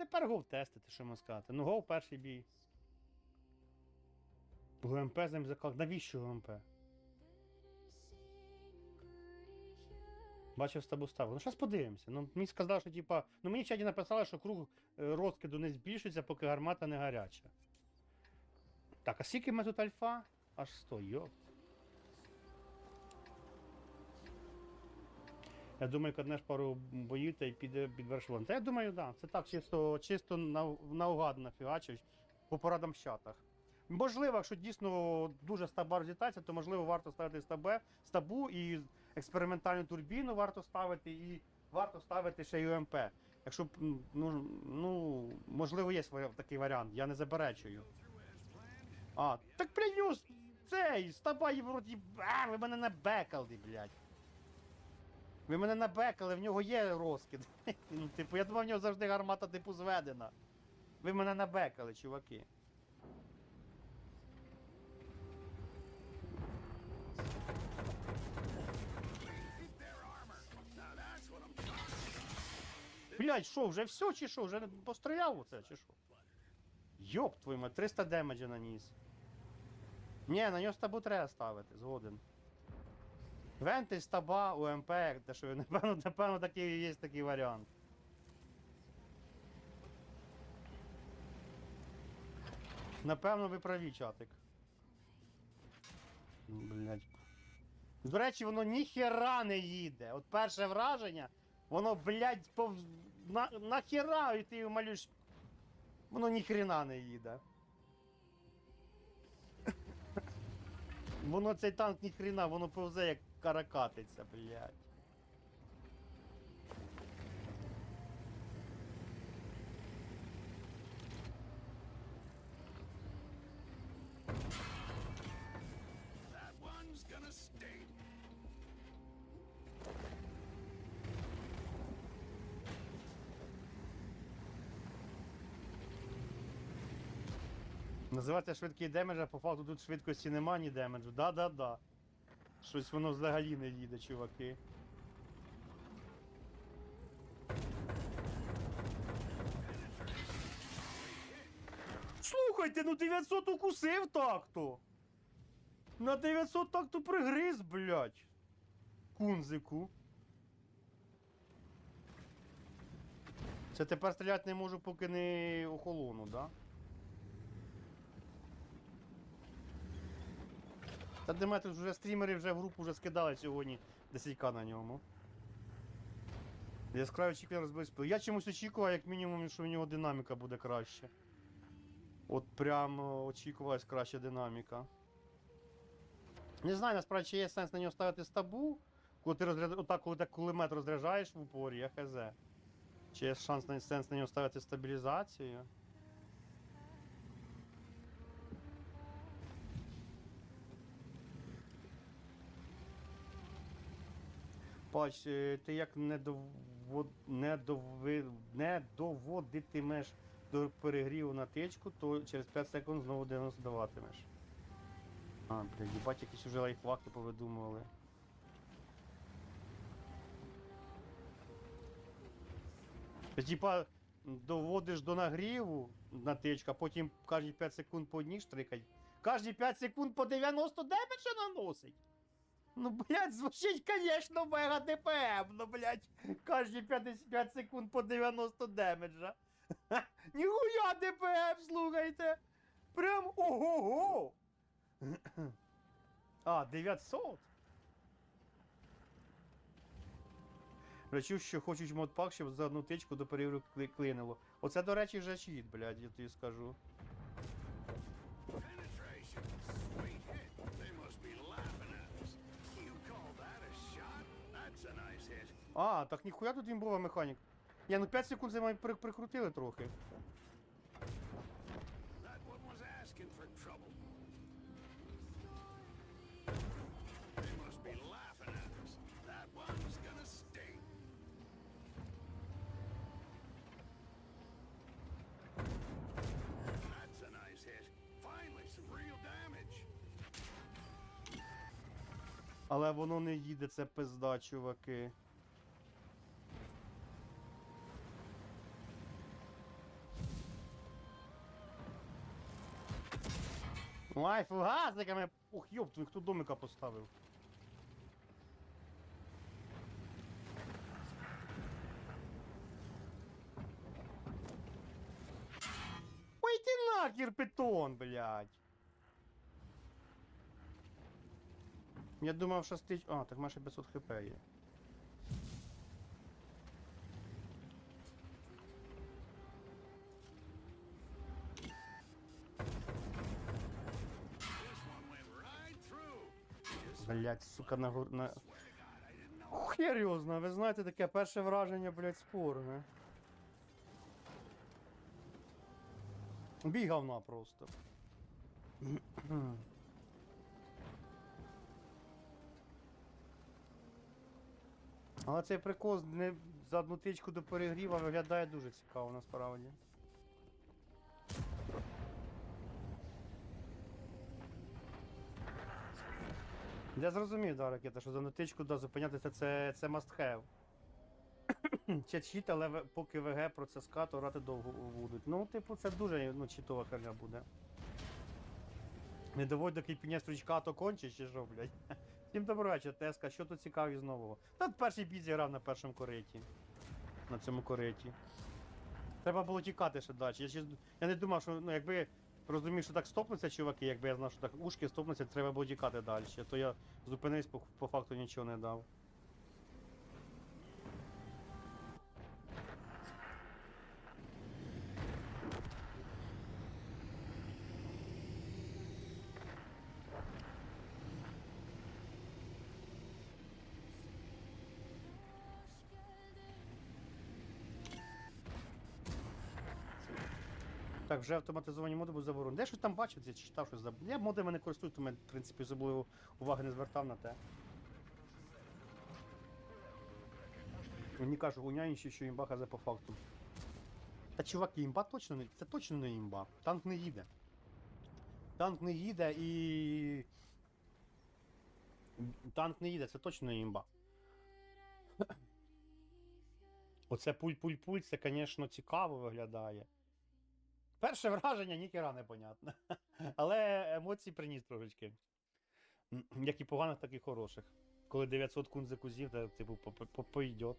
тепер гов тестити, що можна сказати. Ну, гов перший бій. ГМП з ним заклав. Навіщо ГМП? Бачив з тобою ставку. Ну, зараз подивимося. Ну, мені сказали, що типа. Ну мені в чаті написали, що круг е, розкиду не збільшується, поки гармата не гаряча. Так, а скільки ми тут альфа? Аж 100, йоп. Я думаю, каднеш пару боїв та й піде під вершилом. Та я думаю. Да, це так, чисто, чисто нау- наугад нафігачить по порадам в чатах. Можливо, якщо дійсно дуже стаба розлітається, то можливо варто ставити стабе, стабу і експериментальну турбіну варто ставити, і варто ставити ще й УМП. Якщо ну, ну можливо, є такий варіант, я не заперечую. А, так плюс цей, стаба і вроді. А, ви мене набекали, блядь. Ви мене набекали, в нього є розкид. ну, типу, я думав, в нього завжди гармата типу зведена. Ви мене набекали, чуваки. Блять, що, вже все чи що? Вже постріляв оце, чи що? Йоп твою мать, 300 демеджа наніс. Ні, на нього стабу треба ставити, згоден. Венти, стаба, УМП, те що напевно, напевно такий є такий варіант. Напевно, ви праві, чатик. Ну, Блять. До речі, воно ніхера не їде. От перше враження, воно, блядь, пов... на... нахера, і ти його малюєш. Воно ніхрена не їде. Воно цей танк ніхрена, воно повзе як каракатиця, блядь. Називається швидкий демедж, а по факту тут швидкості нема ні демеджу. Да-да-да. Щось воно взагалі не їде, чуваки. Слухайте, ну 900 укусив так-то. На 900 так-то пригриз, блядь. Кунзику. Це тепер стріляти не можу, поки не охолону, да? Та Деметр вже стрімери вже в групу вже скидали сьогодні 10к на ньому. Яскраві очікування розбив. Я чомусь очікував, як мінімум, що в нього динаміка буде краще. От прям о, очікувалась краща динаміка. Не знаю, насправді, чи є сенс на нього ставити стабу, коли ти розряд... Отак, коли так кулемет розряджаєш в упорі, я хз. Чи є шанс на сенс на нього ставити стабілізацію? Пач, е, ти як не, довод... не, дови... не доводитимеш до перегріву на тичку, то через 5 секунд знову 90 даватимеш. А, блядь, їбать, якісь вже лайфхаки повидумували. Ти, Типа, доводиш до нагріву на тичку, а потім кожні 5 секунд по одній штрикать. Кожні 5 секунд по 90 демеджа наносить. Ну, блядь, звучить, конечно, мега ДПМ, ну, блядь, кожні 55 секунд по 90 демеджа. Ніхуя ДПМ, слухайте. Прям ого-го. А, 900? Речу, що хочуть модпак, щоб за одну тичку до перевіру кли- клинило. Оце, до речі, вже чіт, блядь, я тобі скажу. А, так ніхуя тут імбова механік. Я ну 5 секунд за при- прикрутили трохи. Але воно не їде, це пизда, чуваки. Ай, фугасиками. Ух, йоп, твій хто домика поставив. Ой, ти нахер питон, блядь. Я думав, що стич... А, так майже 500 хп є. Блядь, сука, на гор... на... Серйозно, ви знаєте, таке перше враження, блядь, спорне. Бій говна просто. Але цей прикол не за одну тичку до перегріва виглядає дуже цікаво насправді. Я зрозумів, да, ракета, що за нотичку да, зупинятися це, це must have. Чіт, але поки ВГ про це ска, то грати довго будуть. Ну, типу, це дуже ну, чітова херня буде. Не доводь до кипіння стрічка, то кончиш, чи що, блядь. Всім доброго вечора, Теска, що тут цікаві з нового? Та перший бій зіграв на першому кориті. На цьому кориті. Треба було тікати ще далі. Я, ще, я не думав, що ну, якби розумів, що так стопнуться чуваки, якби я знав, що так ушки стопнуться, треба було тікати далі. То я зупинився, по, по факту нічого не дав. Так, вже автоматизовані моди будуть заборонені. Де щось там бачив, я читав щось забув. Я модами не користуюсь, тому, я, в принципі, особливо уваги не звертав на те. Мені кажуть, гуняючи, що імба хазе по факту. Та чуваки, імба точно не. Це точно не імба. Танк не їде. Танк не їде і. Танк не їде, це точно не імба. Оце пуль-пуль-пуль, це, звісно, цікаво виглядає. Перше враження ніхера непонятне. Але емоції приніс трошечки. Як і поганих, так і хороших. Коли 900 кунзику з'їв, то типу по- по- по- пойдет.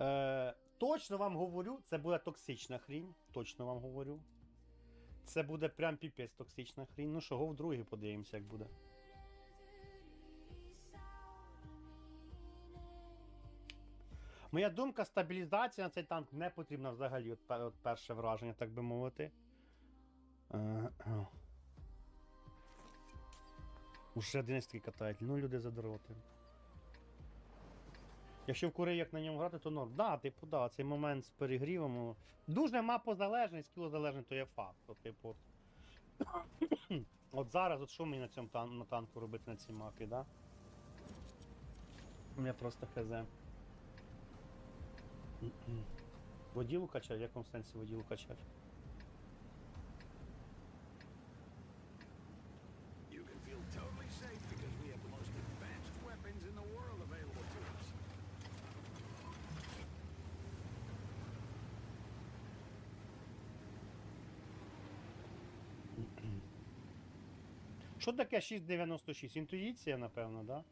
Е, точно вам говорю, це буде токсична хрінь. Точно вам говорю. Це буде прям піпець токсична хрінь. Ну що, го в другий подивимося, як буде. Моя думка, стабілізація на цей танк не потрібна взагалі, от, от перше враження, так би мовити. Е, е. Уже 11 катають, ну люди задроти. Якщо в кури як на ньому грати, то норм. Да, типу, да, цей момент з перегрівом. ну, Дуже мапозалежний, скілозалежний, то є факт. От, типу, от. от зараз, от що мені на цьому тан- на танку робити на цій мапі, да? У мене просто хз. Воділу качать? В якому сенсі воділу качать? You can feel totally safe because we have the most advanced weapons in the world available to us. Що таке 696? Інтуїція, напевно, так? да?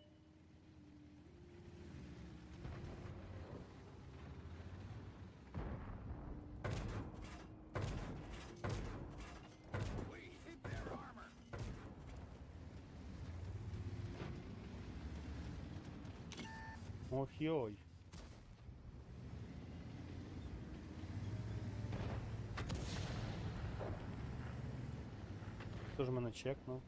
Ох йой. Хто ж мене чекнув?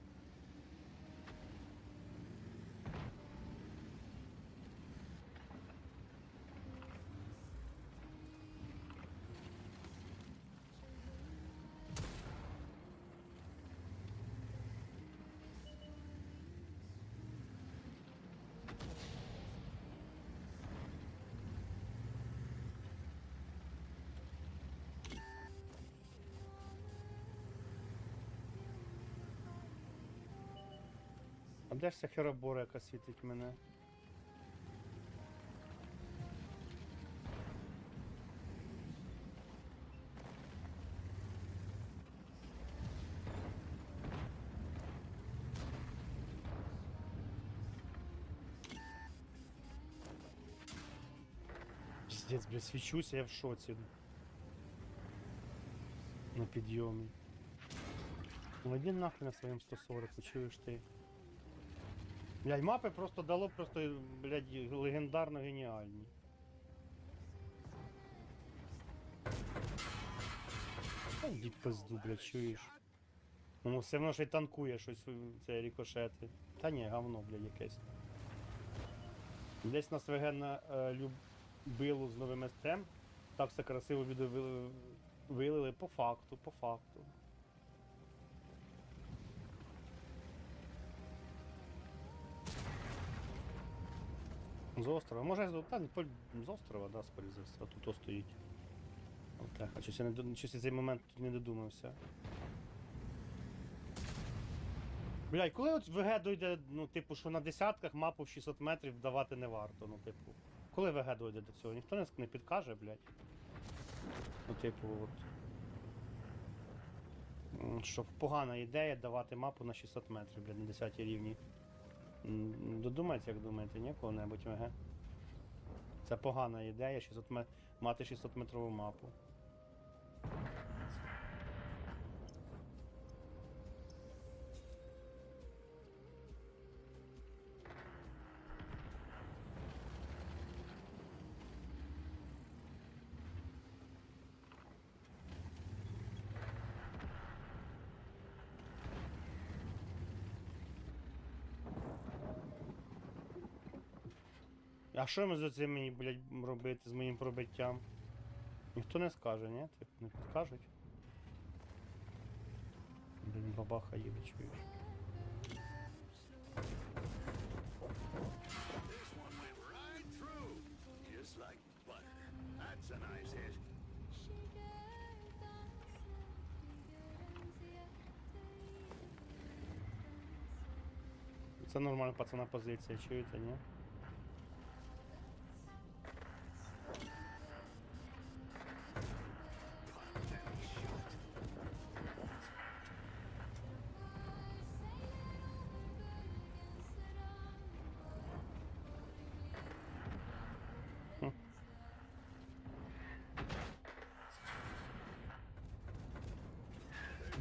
де ж ця херобора, яка світить мене? Пиздец, блядь, свічуся, а я в шоці. На підйомі. Ну, один нахрен на своєму 140, чуєш ты? Блядь, мапи просто дало просто, блядь, легендарно геніальні. Та йди пизду, блядь, чуєш. Ну все одно ще й танкує щось це рікошети. Та ні, говно, блядь, якесь. Десь нас вегена е, любило з новим СТМ. Так все красиво відео вили- вилили по факту, по факту. З острова. Може, та, з острова, да, скоріше за все. Тут о стоїть. Отак, а щось я, не, щось я цей момент тут не додумався. Бля, і коли от ВГ дойде, ну, типу, що на десятках мапу в 600 метрів давати не варто, ну, типу. Коли ВГ дойде до цього? Ніхто не, підкаже, блядь. Ну, типу, от. Що погана ідея давати мапу на 600 метрів, блядь, на 10 рівні. М, Додумайте, як думаєте, ні, кого-небудь? Це погана ідея 600 мати 600 метрову мапу. А що ми за цим мені, блядь, робити з моїм пробиттям? Ніхто не скаже, ні? Типу, не підкажуть. Блін, бабаха їде, чуєш. This one went right through, just like butter. That's a nice hit. Це нормальна пацана позиція, чуєте, ні?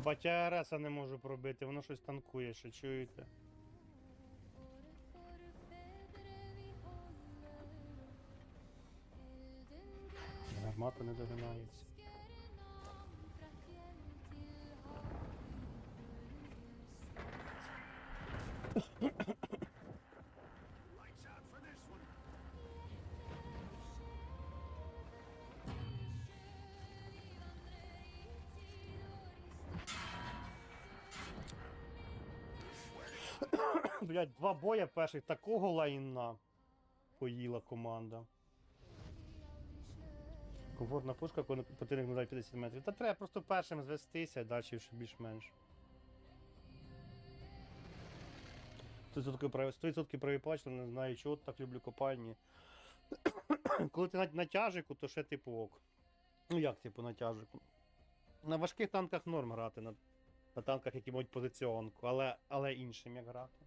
Батя Ареса не можу пробити, воно щось танкує, ще чуєте? Гармата не догинається. Блять, два боя перших такого лайна поїла команда. Комфортна пушка, коли противник надає 50 метрів. Та треба просто першим звестися, далі вже більш-менш. 100% праві- 100% праві пачки, не знаю чого, так люблю копальні. коли ти на, на тяжику, то ще типу ок. Ну як типу на тяжику? На важких танках норм грати, на, на танках, які мають позиціонку, але, але іншим як грати.